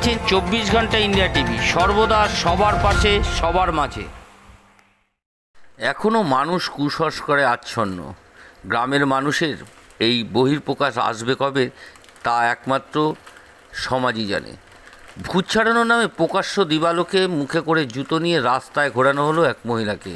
দেখছেন চব্বিশ ঘণ্টা ইন্ডিয়া টিভি। সর্বদা সবার পাশে, সবার মাঝে। এখনও মানুষ কুসংস্কারে আচ্ছন্ন। গ্রামের মানুষের এই বহির্প্রকাশ আসবে কবে, তা একমাত্র সমাজই জানে। ভূত ছাড়ানোর নামে প্রকাশ্য দিবালোকে মুখে করে জুতো নিয়ে রাস্তায় ঘোরানো হলো এক মহিলাকে।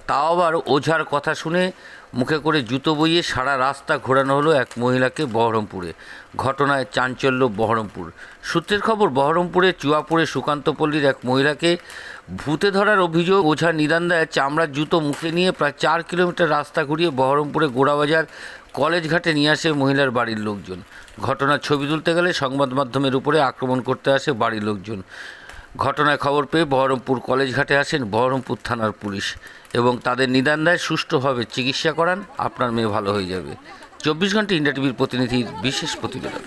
তাও আবার ওঝার কথা শুনে মুখে করে জুতো বইয়ে সারা রাস্তা ঘোরানো হলো এক মহিলাকে বহরমপুরে। ঘটনায় চাঞ্চল্য বহরমপুর। সূত্রের খবর বহরমপুরে চুয়াপুরে সুকান্তপল্লীর এক মহিলাকে ভূতে ধরার অভিযোগ ওঝা নিদান দেয়। চামড়ার জুতো মুখে নিয়ে প্রায় চার কিলোমিটার রাস্তা ঘুরিয়ে বহরমপুরে গোড়াবাজার কলেজ ঘাটে নিয়ে আসে মহিলার বাড়ির লোকজন। ঘটনার ছবি তুলতে গেলে সংবাদ মাধ্যমের উপরে আক্রমণ করতে আসে বাড়ির লোকজন। ঘটনায় খবর পেয়ে বহরমপুর কলেজ ঘাটে আসেন বহরমপুর থানার পুলিশ এবং তাদের নিদান দেয় সুষ্ঠুভাবে চিকিৎসা করান। আপনার মেয়ে ভালো হয়ে যাবে। চব্বিশ ঘণ্টা ইন্ডিয়া টিভির প্রতিনিধির বিশেষ প্রতিবেদন।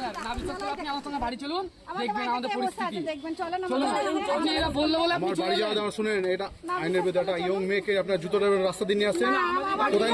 বাড়ি চলুন দেখবেন আমাদের পরিস্থিতি দেখবেন চলেন চলুন আপনি এটা বলল বলে আপনি আমার চলে বাড়ি যাওয়া যাওয়া শুনেন এটা আইনের একটা ইয়ং মেয়েকে আপনার জুতোটা রাস্তা দিয়ে নিয়ে আসছেন কোথায়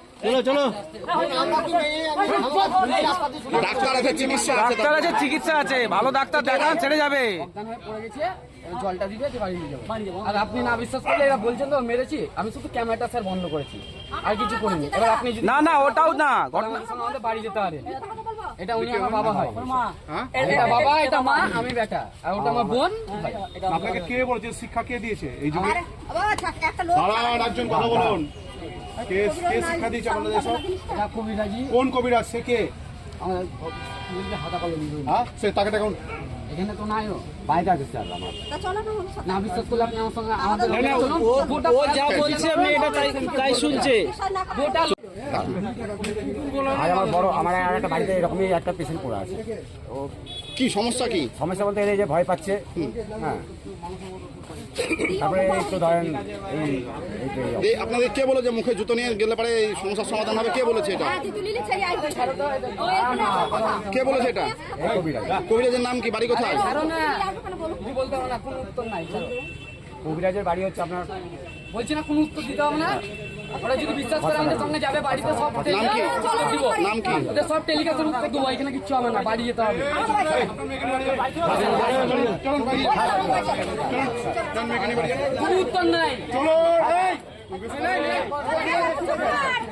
হয় না ডাক্তার আছে চিকিৎসা আছে ডাক্তার আছে চিকিৎসা আছে। ভালো ডাক্তার দেখান ছেড়ে যাবে। হয়ে জলটা দিবে বাড়ি নিয়ে যাব। আর আপনি না বিশ্বাস করলে এরা বলছেন তো মেরেছি। আমি শুধু ক্যামেরাটা স্যার বন্ধ করেছি। আর কিছু করিনি। এবার আপনি না না ওটাও না। ঘটনা আমাদের বাড়ি যেতে পারে এটা উনি আমার বাবা হয়। হ্যাঁ? এটা বাবা এটা মা আমি বেটা। আর ওটা আমার বোন। আপনাকে কে বলেছে? শিক্ষা কে দিয়েছে? এই যুগে দাঁড়ান একজন কথা বলুন। কে কে শিক্ষা দিয়েছে আপনাদের এসব এটা কবিরাজি। কোন কবিরাজ? সে কে? আমাদের হাতা কলম হ্যাঁ সে তাকে দেখুন। এখানে তো নাই বাইরে আছে স্যার আমার। না বিশ্বাস করলে আপনি আমার সঙ্গে আমাদের ও যা বলছে আপনি এটা তাই তাই শুনছে। আজ আমার বড় আমার আর একটা বাড়িতে এরকমই একটা পেশেন্ট পড়ে আছে ও কি সমস্যা কি সমস্যা বলতে এই যে ভয় পাচ্ছে হ্যাঁ তারপরে তো ধরেন এই আপনাদের কে বলে যে মুখে জুতো নিয়ে গেলে পরে এই সমস্যার সমাধান হবে কে বলেছে এটা কে বলেছে এটা কবিরাজ কবিরাজের নাম কি বাড়ি কোথায় কবিরাজের বাড়ি হচ্ছে আপনার বলছি না কোনো উত্তর দিতে হবে না। ওরা যদি বিশ্বাস করে আমাদের সঙ্গে যাবে বাড়িতে সব দিব নাম কি? ওদের সব টেলিকাস্টের উত্তর দেবো এখানে কিচ্ছু হবে না বাড়ি যেতে হবে। কোনো উত্তর নাই। চলো